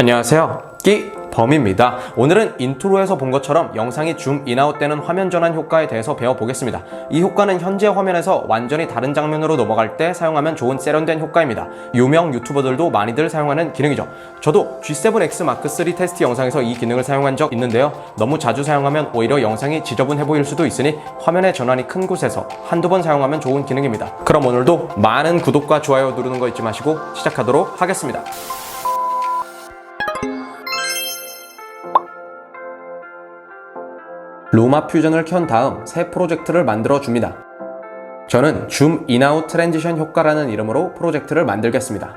안녕하세요. 끼 범입니다. 오늘은 인트로에서 본 것처럼 영상이 줌 인아웃 되는 화면 전환 효과에 대해서 배워보겠습니다. 이 효과는 현재 화면에서 완전히 다른 장면으로 넘어갈 때 사용하면 좋은 세련된 효과입니다. 유명 유튜버들도 많이들 사용하는 기능이죠. 저도 G7X Mark III 테스트 영상에서 이 기능을 사용한 적 있는데요. 너무 자주 사용하면 오히려 영상이 지저분해 보일 수도 있으니 화면의 전환이 큰 곳에서 한두 번 사용하면 좋은 기능입니다. 그럼 오늘도 많은 구독과 좋아요 누르는 거 잊지 마시고 시작하도록 하겠습니다. 루마 퓨전을 켠 다음 새 프로젝트를 만들어 줍니다. 저는 줌 인아웃 트랜지션 효과라는 이름으로 프로젝트를 만들겠습니다.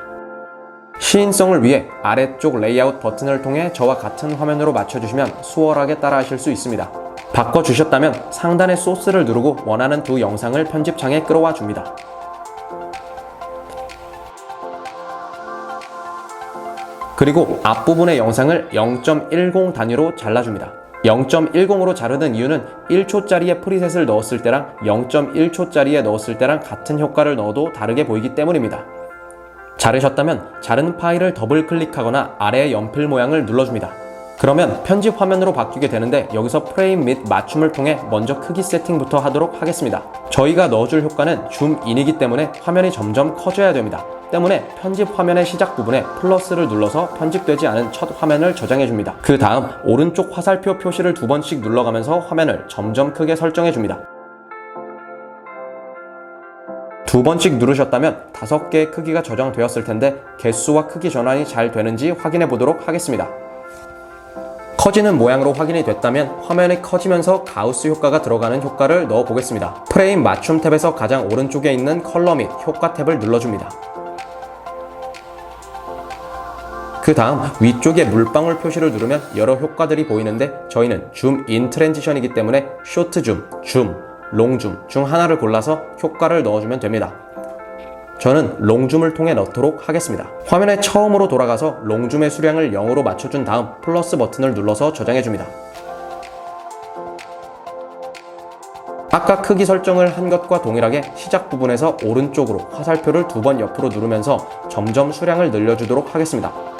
시인성을 위해 아래쪽 레이아웃 버튼을 통해 저와 같은 화면으로 맞춰주시면 수월하게 따라하실 수 있습니다. 바꿔주셨다면 상단의 소스를 누르고 원하는 두 영상을 편집창에 끌어와 줍니다. 그리고 앞부분의 영상을 0.10 단위로 잘라줍니다. 0.10으로 자르는 이유는 1초짜리의 프리셋을 넣었을 때랑 0.1초짜리에 넣었을 때랑 같은 효과를 넣어도 다르게 보이기 때문입니다. 자르셨다면 자른 파일을 더블 클릭하거나 아래의 연필 모양을 눌러줍니다. 그러면 편집 화면으로 바뀌게 되는데 여기서 프레임 및 맞춤을 통해 먼저 크기 세팅부터 하도록 하겠습니다. 저희가 넣어줄 효과는 줌인이기 때문에 화면이 점점 커져야 됩니다. 때문에 편집 화면의 시작 부분에 플러스를 눌러서 편집되지 않은 첫 화면을 저장해 줍니다. 그 다음 오른쪽 화살표 표시를 두 번씩 눌러가면서 화면을 점점 크게 설정해 줍니다. 두 번씩 누르셨다면 다섯 개의 크기가 저장되었을 텐데 개수와 크기 전환이 잘 되는지 확인해 보도록 하겠습니다. 커지는 모양으로 확인이 됐다면 화면이 커지면서 가우스 효과가 들어가는 효과를 넣어 보겠습니다. 프레임 맞춤 탭에서 가장 오른쪽에 있는 컬러 및 효과 탭을 눌러줍니다. 그 다음 위쪽에 물방울 표시를 누르면 여러 효과들이 보이는데 저희는 줌 인 트랜지션이기 때문에 쇼트 줌, 줌, 롱줌 중 하나를 골라서 효과를 넣어주면 됩니다. 저는 롱줌을 통해 넣도록 하겠습니다. 화면에 처음으로 돌아가서 롱줌의 수량을 0으로 맞춰준 다음 플러스 버튼을 눌러서 저장해줍니다. 아까 크기 설정을 한 것과 동일하게 시작 부분에서 오른쪽으로 화살표를 두 번 옆으로 누르면서 점점 수량을 늘려주도록 하겠습니다.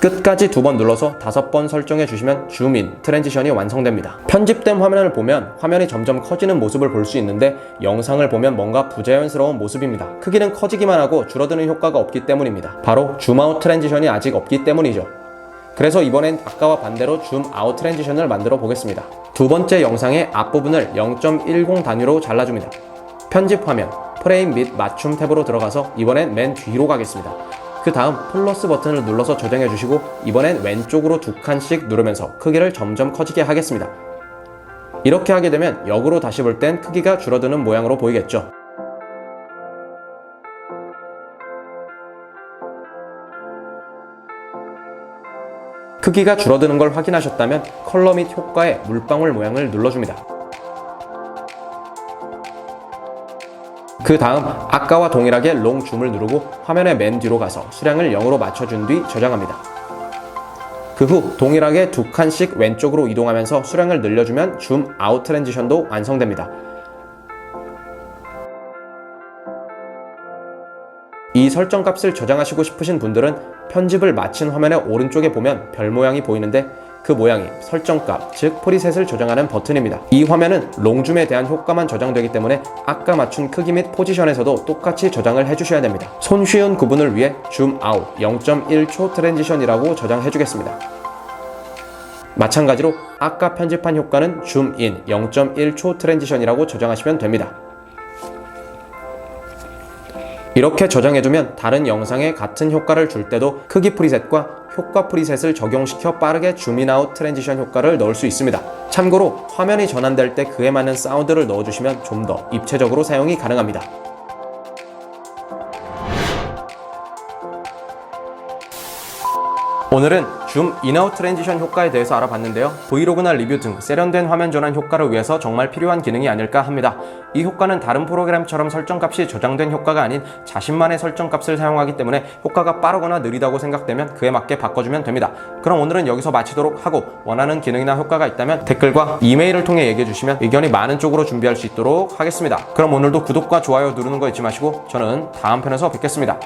끝까지 두 번 눌러서 다섯 번 설정해 주시면 줌인 트랜지션이 완성됩니다. 편집된 화면을 보면 화면이 점점 커지는 모습을 볼 수 있는데 영상을 보면 뭔가 부자연스러운 모습입니다. 크기는 커지기만 하고 줄어드는 효과가 없기 때문입니다. 바로 줌아웃 트랜지션이 아직 없기 때문이죠. 그래서 이번엔 아까와 반대로 줌 아웃 트랜지션을 만들어 보겠습니다. 두 번째 영상의 앞부분을 0.10 단위로 잘라줍니다. 편집 화면, 프레임 및 맞춤 탭으로 들어가서 이번엔 맨 뒤로 가겠습니다. 그 다음 플러스 버튼을 눌러서 조정해 주시고 이번엔 왼쪽으로 두 칸씩 누르면서 크기를 점점 커지게 하겠습니다. 이렇게 하게 되면 역으로 다시 볼 땐 크기가 줄어드는 모양으로 보이겠죠. 크기가 줄어드는 걸 확인하셨다면 컬러 및 효과의 물방울 모양을 눌러줍니다. 그 다음 아까와 동일하게 롱 줌을 누르고 화면의 맨 뒤로 가서 수량을 0으로 맞춰준 뒤 저장합니다. 그 후 동일하게 두 칸씩 왼쪽으로 이동하면서 수량을 늘려주면 줌 아웃 트랜지션도 완성됩니다. 이 설정 값을 저장하시고 싶으신 분들은 편집을 마친 화면의 오른쪽에 보면 별 모양이 보이는데 그 모양이 설정값, 즉 프리셋을 저장하는 버튼입니다. 이 화면은 롱줌에 대한 효과만 저장되기 때문에 아까 맞춘 크기 및 포지션에서도 똑같이 저장을 해주셔야 됩니다. 손쉬운 구분을 위해 줌 아웃 0.1초 트랜지션이라고 저장해 주겠습니다. 마찬가지로 아까 편집한 효과는 줌 인 0.1초 트랜지션이라고 저장하시면 됩니다. 이렇게 저장해두면 다른 영상에 같은 효과를 줄 때도 크기 프리셋과 효과 프리셋을 적용시켜 빠르게 줌인아웃 트랜지션 효과를 넣을 수 있습니다. 참고로 화면이 전환될 때 그에 맞는 사운드를 넣어주시면 좀 더 입체적으로 사용이 가능합니다. 오늘은 줌 인아웃 트랜지션 효과에 대해서 알아봤는데요. 브이로그나 리뷰 등 세련된 화면 전환 효과를 위해서 정말 필요한 기능이 아닐까 합니다. 이 효과는 다른 프로그램처럼 설정값이 저장된 효과가 아닌 자신만의 설정값을 사용하기 때문에 효과가 빠르거나 느리다고 생각되면 그에 맞게 바꿔주면 됩니다. 그럼 오늘은 여기서 마치도록 하고 원하는 기능이나 효과가 있다면 댓글과 이메일을 통해 얘기해 주시면 의견이 많은 쪽으로 준비할 수 있도록 하겠습니다. 그럼 오늘도 구독과 좋아요 누르는 거 잊지 마시고 저는 다음 편에서 뵙겠습니다.